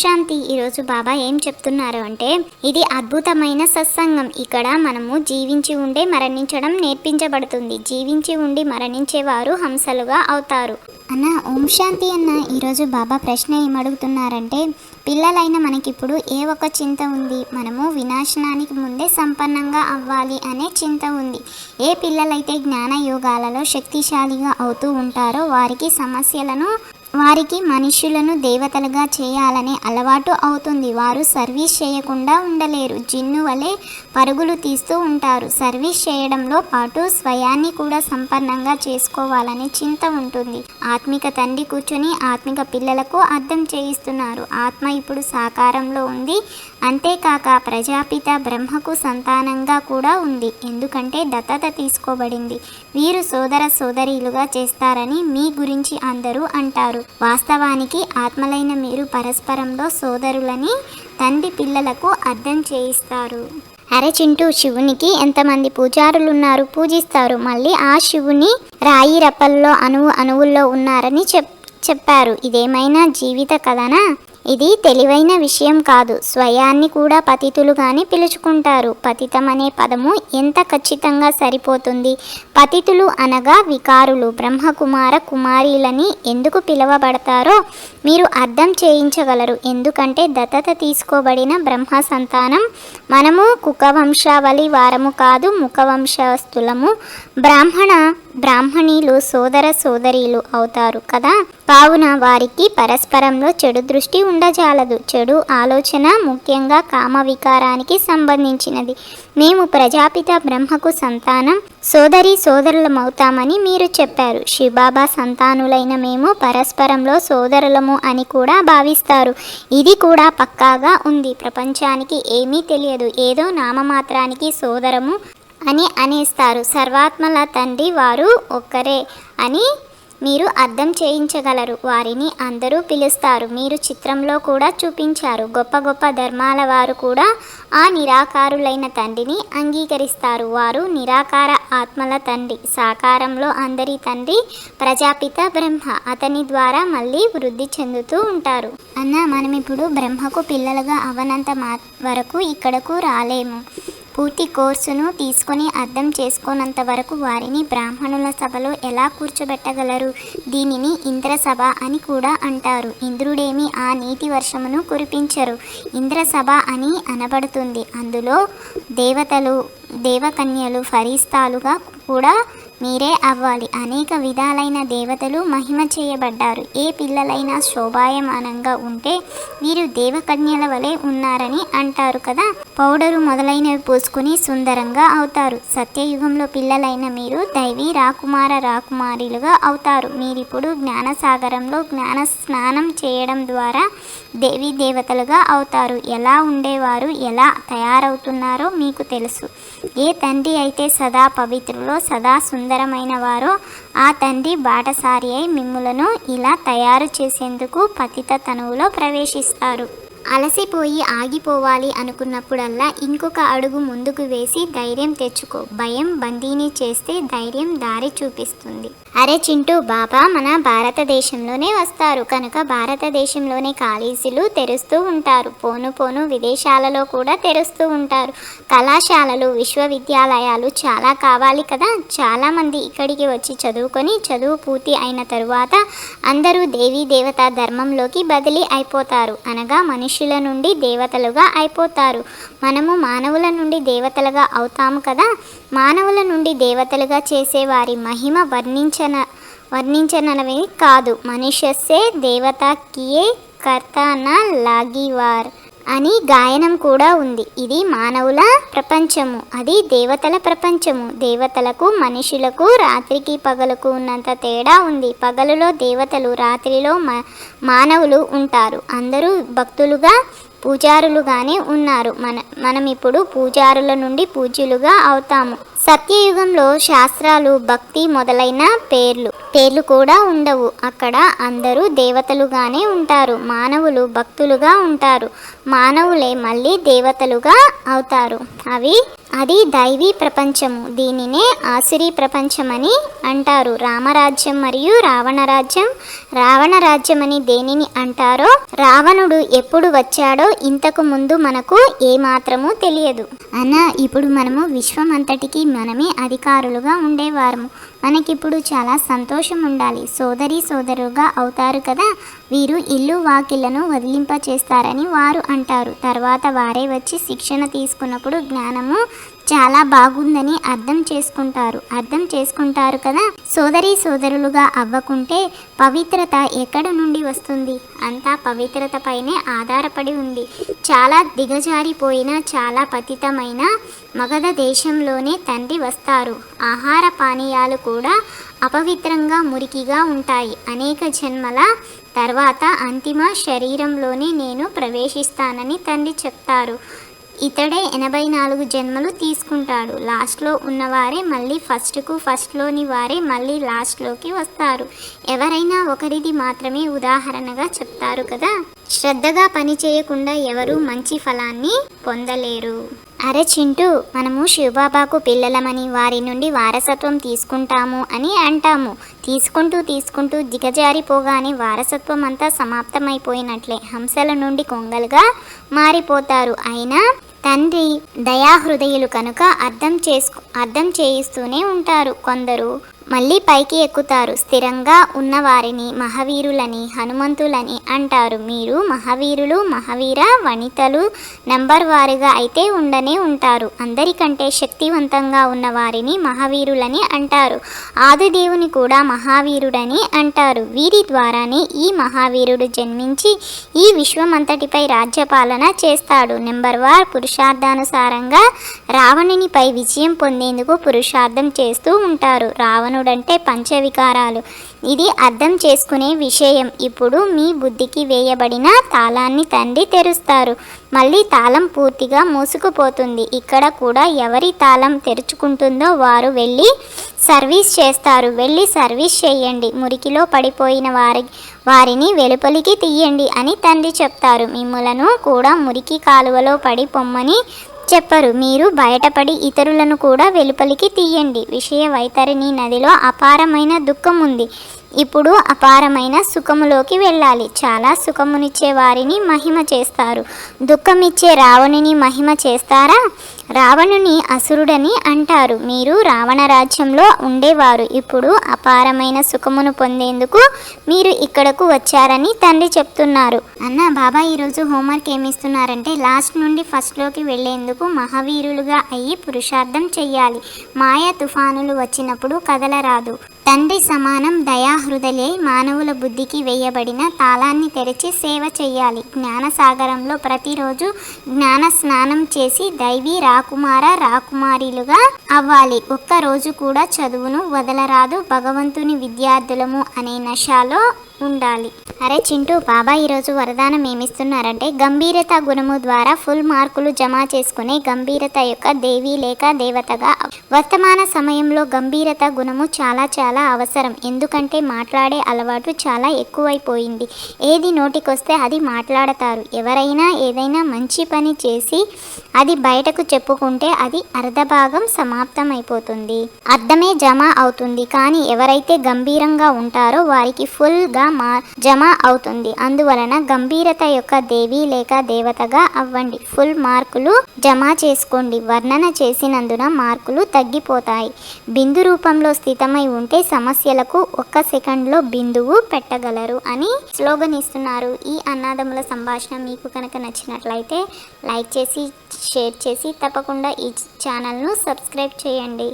శాంతి. ఈరోజు బాబా ఏం చెప్తున్నారు అంటే ఇది అద్భుతమైన సత్సంగం. ఇక్కడ మనము జీవించి ఉండే మరణించడం నేర్పించబడుతుంది. జీవించి ఉండి మరణించేవారు హంసలుగా అవుతారు. అన్న ఓం శాంతి అన్న. ఈరోజు బాబా ప్రశ్న ఏమడుగుతున్నారంటే పిల్లలైన మనకిప్పుడు ఏ ఒక్క చింత ఉంది? మనము వినాశనానికి ముందే సంపన్నంగా అవ్వాలి అనే చింత ఉంది. ఏ పిల్లలైతే జ్ఞాన యోగాలలో శక్తిశాలిగా అవుతూ ఉంటారో వారికి సమస్యలను వారికి మనుష్యులను దేవతలుగా చేయాలనే అలవాటు అవుతుంది. వారు సర్వీస్ చేయకుండా ఉండలేరు. జిన్ను వలె పరుగులు తీస్తూ ఉంటారు. సర్వీస్ చేయడంలో పాటు స్వయాన్ని కూడా సంపన్నంగా చేసుకోవాలనే చింత ఉంటుంది. ఆత్మిక తండ్రి కూర్చొని ఆత్మిక పిల్లలకు అర్థం చేయిస్తున్నారు. ఆత్మ ఇప్పుడు సాకారంలో ఉంది. అంతేకాక ప్రజాపిత బ్రహ్మకు సంతానంగా కూడా ఉంది. ఎందుకంటే దత్తత తీసుకోబడింది. వీరు సోదర సోదరీలుగా చేస్తారని మీ గురించి అందరూ అంటారు. వాస్తవానికి ఆత్మలైన మీరు పరస్పరంలో సోదరులని తండ్రి పిల్లలకు అర్థం చేయిస్తారు. అరే చింటూ శివునికి ఎంతమంది పూజారులు ఉన్నారు పూజిస్తారు. మళ్ళీ ఆ శివుని రాయి రప్పల్లో అణువు అణువుల్లో ఉన్నారని చెప్ చెప్పారు. ఇదేమైనా జీవిత కథనా? ఇది తెలివైన విషయం కాదు. స్వయాన్ని కూడా పతితులుగానే పిలుచుకుంటారు. పతితం అనే పదము ఎంత ఖచ్చితంగా సరిపోతుంది? పతితులు అనగా వికారులు బ్రహ్మకుమార కుమారీలని ఎందుకు పిలువబడతారో మీరు అర్థం చేయించగలరు. ఎందుకంటే దత్తత తీసుకోబడిన బ్రహ్మ సంతానం మనము కుకవంశావళి వారము కాదు ముఖవంశస్థులము. బ్రాహ్మణ బ్రాహ్మణీలు సోదర సోదరీలు అవుతారు కదా? కావున వారికి పరస్పరంలో చెడు దృష్టి ఉండజాలదు. చెడు ఆలోచన ముఖ్యంగా కామ వికారానికి సంబంధించినది. మేము ప్రజాపిత బ్రహ్మకు సంతానం సోదరి సోదరులమవుతామని మీరు చెప్పారు. శివబాబా సంతానులైన మేము పరస్పరంలో సోదరులము అని కూడా భావిస్తారు. ఇది కూడా పక్కాగా ఉంది. ప్రపంచానికి ఏమీ తెలియదు. ఏదో నామమాత్రానికి సోదరము అని అనేస్తారు. సర్వాత్మల తండ్రి వారు ఒక్కరే అని మీరు అర్థం చేయించగలరు. వారిని అందరూ పిలుస్తారు. మీరు చిత్రంలో కూడా చూపించారు. గొప్ప గొప్ప ధర్మాల వారు కూడా ఆ నిరాకారులైన తండ్రిని అంగీకరిస్తారు. వారు నిరాకార ఆత్మల తండ్రి. సాకారంలో అందరి తండ్రి ప్రజాపిత బ్రహ్మ. అతని ద్వారా మళ్ళీ వృద్ధి చెందుతూ ఉంటారు. అన్న మనం ఇప్పుడు బ్రహ్మకు పిల్లలుగా అవనంత మా వరకు ఇక్కడకు రాలేము. పూర్తి కోర్సును తీసుకొని అర్థం చేసుకోనంత వరకు వారిని బ్రాహ్మణుల సభలో ఎలా కూర్చోబెట్టగలరు? దీనిని ఇంద్రసభ అని కూడా అంటారు. ఇంద్రుడేమి ఆ నీటి వర్షమును కురిపించరు. ఇంద్రసభ అని అనబడుతుంది. అందులో దేవతలు దేవకన్యలు ఫరిస్తాలుగా కూడా మీరే అవ్వాలి. అనేక విధాలైన దేవతలు మహిమ చేయబడ్డారు. ఏ పిల్లలైనా శోభాయమానంగా ఉంటే వీరు దేవకన్యల వలె ఉన్నారని అంటారు కదా? పౌడరు మొదలైనవి పోసుకుని సుందరంగా అవుతారు. సత్యయుగంలో పిల్లలైన మీరు దైవీ రాకుమార రాకుమారిలుగా అవుతారు. మీరిప్పుడు జ్ఞానసాగరంలో జ్ఞాన స్నానం చేయడం ద్వారా దేవీ దేవతలుగా అవుతారు. ఎలా ఉండేవారు? ఎలా తయారవుతున్నారో మీకు తెలుసు. ఏ తండ్రి అయితే సదా పవిత్రులో సదా సుందరమైన వారో ఆ తండ్రి బాటసారి అయి మిమ్ములను ఇలా తయారు చేసేందుకు పతిత తనువులో ప్రవేశిస్తారు. అలసిపోయి ఆగిపోవాలి అనుకున్నప్పుడల్లా ఇంకొక అడుగు ముందుకు వేసి ధైర్యం తెచ్చుకో. భయం బందీని చేస్తే ధైర్యం దారి చూపిస్తుంది. అరే చింటూ బాబా మన భారతదేశంలోనే వస్తారు. కనుక భారతదేశంలోనే కాలేజీలు తెరుస్తూ ఉంటారు. పోను పోను విదేశాలలో కూడా తెరుస్తూ ఉంటారు. కళాశాలలు విశ్వవిద్యాలయాలు చాలా కావాలి కదా. చాలామంది ఇక్కడికి వచ్చి చదువుకొని చదువు పూర్తి అయిన తరువాత అందరూ దేవీ దేవత ధర్మంలోకి బదిలీ అయిపోతారు. అనగా మనిషి మనుషుల నుండి దేవతలుగా అయిపోతారు. మనము మానవుల నుండి దేవతలుగా అవుతాము కదా? మానవుల నుండి దేవతలుగా చేసే వారి మహిమ వర్ణించన వర్ణించనవి కాదు. మనుష్యస్సే దేవత కియే కర్తాన లాగివార్. అని గాయనం కూడా ఉంది. ఇది మానవుల ప్రపంచము. అది దేవతల ప్రపంచము. దేవతలకు మనుషులకు రాత్రికి పగలకు ఉన్నంత తేడా ఉంది. పగలులో దేవతలు రాత్రిలో మ మానవులు ఉంటారు. అందరూ భక్తులుగా పూజారులుగానే ఉన్నారు. మన మనం ఇప్పుడు పూజారుల నుండి పూజ్యులుగా అవుతాము. సత్యయుగంలో శాస్త్రాలు భక్తి మొదలైన పేర్లు పేర్లు కూడా ఉండవు. అక్కడ అందరూ దేవతలుగానే ఉంటారు. మానవులు భక్తులుగా ఉంటారు. మానవులే మళ్ళీ దేవతలుగా అవుతారు. అవి అది దైవీ ప్రపంచము. దీనినే ఆసురీ ప్రపంచమని అంటారు. రామరాజ్యం మరియు రావణ రాజ్యం రావణ రాజ్యం అని దేనిని అంటారో రావణుడు ఎప్పుడు వచ్చాడో ఇంతకు ముందు మనకు ఏమాత్రము తెలియదు. అన్న ఇప్పుడు మనము విశ్వం అంతటికి మనమే అధికారులుగా ఉండేవారము. మనకిప్పుడు చాలా సంతోషం ఉండాలి సోదరి సోదరుగా అవుతారు కదా. వీరు ఇల్లు వాకిళ్ళను వదిలింపచేస్తారని వారు అంటారు. తర్వాత వారే వచ్చి శిక్షణ తీసుకున్నప్పుడు జ్ఞానము చాలా బాగుందని అర్థం చేసుకుంటారు. అర్థం చేసుకుంటారు కదా? సోదరి సోదరులుగా అవ్వకుంటే పవిత్రత ఎక్కడ నుండి వస్తుంది? అంతా పవిత్రత పైనే ఆధారపడి ఉంది. చాలా దిగజారిపోయిన చాలా పతితమైన మగధ దేశంలోనే తండ్రి వస్తారు. ఆహార పానీయాలు కూడా అపవిత్రంగా మురికిగా ఉంటాయి. అనేక జన్మల తర్వాత అంతిమ శరీరంలోనే నేను ప్రవేశిస్తానని తండ్రి చెప్తారు. ఇతడే ఎనభై నాలుగు జన్మలు తీసుకుంటాడు. లాస్ట్లో ఉన్నవారే మళ్ళీ ఫస్ట్కు ఫస్ట్లోని వారే మళ్ళీ లాస్ట్లోకి వస్తారు. ఎవరైనా ఒకరిది మాత్రమే ఉదాహరణగా చెప్తారు కదా? శ్రద్ధగా పని చేయకుండా ఎవరు మంచి ఫలాన్ని పొందలేరు. అరే చింటూ మనము శివబాబాకు పిల్లలమని వారి నుండి వారసత్వం తీసుకుంటాము అని అంటాము. తీసుకుంటూ తీసుకుంటూ దిగజారిపోగానే వారసత్వం అంతా సమాప్తమైపోయినట్లే. హంసల నుండి కొంగలుగా మారిపోతారు. అయినా తండ్రి దయాహృదయులు కనుక అర్థం చేసుకు అర్థం చేయిస్తూనే ఉంటారు కొందరు. మళ్ళీ పైకి ఎక్కుతారు. స్థిరంగా ఉన్నవారిని మహావీరులని హనుమంతులని అంటారు. మీరు మహావీరులు మహావీర వనితలు నంబర్ వారిగా అయితే ఉండనే ఉంటారు. అందరికంటే శక్తివంతంగా ఉన్న వారిని మహావీరులని అంటారు. ఆదిదేవుని కూడా మహావీరుడని అంటారు. వీరి ద్వారానే ఈ మహావీరుడు జన్మించి ఈ విశ్వమంతటిపై రాజ్యపాలన చేస్తాడు. నెంబర్ వార్ పురుషార్థానుసారంగా రావణునిపై విజయం పొందేందుకు పురుషార్థం చేస్తూ ఉంటారు. రావణుడు రావణుడంటే పంచవికారాలు. ఇది అర్థం చేసుకునే విషయం. ఇప్పుడు మీ బుద్ధికి వేయబడిన తాళాన్ని తండ్రి తెరుస్తారు. మళ్ళీ తాళం పూర్తిగా మూసుకుపోతుంది. ఇక్కడ కూడా ఎవరి తాళం తెరుచుకుంటుందో వారు వెళ్ళి సర్వీస్ చేస్తారు. వెళ్ళి సర్వీస్ చేయండి. మురికిలో పడిపోయిన వారి వారిని వెలుపలికి తీయండి అని తండ్రి చెప్తారు. మిమ్మలను కూడా మురికి కాలువలో పడి పొమ్మని చెప్పరు. మీరు బయటపడి ఇతరులను కూడా వెలుపలికి తీయండి. విషయ వైతరిణి నదిలో అపారమైన దుఃఖం ఉంది ఇప్పుడు అపారమైన సుఖములోకి వెళ్ళాలి. చాలా సుఖమునిచ్చే వారిని మహిమ చేస్తారు. దుఃఖమిచ్చే రావణుని మహిమ చేస్తారా? రావణుని అసురుడని అంటారు. మీరు రావణ రాజ్యంలో ఉండేవారు. ఇప్పుడు అపారమైన సుఖమును పొందేందుకు మీరు ఇక్కడకు వచ్చారని తండ్రి చెప్తున్నారు. అన్న బాబా ఈరోజు హోంవర్క్ ఏమిస్తున్నారంటే లాస్ట్ నుండి ఫస్ట్లోకి వెళ్ళేందుకు మహావీరులుగా అయ్యి పురుషార్థం చెయ్యాలి. మాయ తుఫానులు వచ్చినప్పుడు కదలరాదు. తండ్రి సమానం దయాహృదలే మానవుల బుద్ధికి వేయబడిన తాళాన్ని తెరిచి సేవ చేయాలి జ్ఞానసాగరంలో ప్రతిరోజు జ్ఞాన స్నానం చేసి దైవీ రాకుమార రాకుమారిలుగా అవ్వాలి. ఒక్క రోజు కూడా చదువును వదలరాదు. భగవంతుని విద్యార్థులము అనే నషాలో ఉండాలి. అరే చింటూ బాబా ఈరోజు వరదానం ఏమిస్తున్నారంటే గంభీరత గుణము ద్వారా ఫుల్ మార్కులు జమ చేసుకునే గంభీరత యొక్క దేవి లేక దేవతగా వర్తమాన సమయంలో గంభీరత గుణము చాలా చాలా అవసరం. ఎందుకంటే మాట్లాడే అలవాటు చాలా ఎక్కువైపోయింది. ఏది నోటికొస్తే అది మాట్లాడతారు. ఎవరైనా ఏదైనా మంచి పని చేసి అది బయటకు చెప్పుకుంటే అది అర్ధభాగం సమాప్తమైపోతుంది. అర్థమే జమ అవుతుంది. కానీ ఎవరైతే గంభీరంగా ఉంటారో వారికి ఫుల్గా మా జమ అవుతుంది. అందువలన గంభీరత యొక్క దేవి లేక దేవతగా అవ్వండి. ఫుల్ మార్కులు జమ చేసుకోండి. వర్ణన చేసినందున మార్కులు తగ్గిపోతాయి. బిందు రూపంలో స్థితమై ఉంటే సమస్యలకు ఒక్క సెకండ్లో బిందువు పెట్టగలరు అని స్లోగన్ ఇస్తున్నారు. ఈ అన్నాదముల సంభాషణ మీకు కనుక నచ్చినట్లయితే లైక్ చేసి షేర్ చేసి తప్పకుండా ఈ ఛానల్ను సబ్స్క్రైబ్ చేయండి.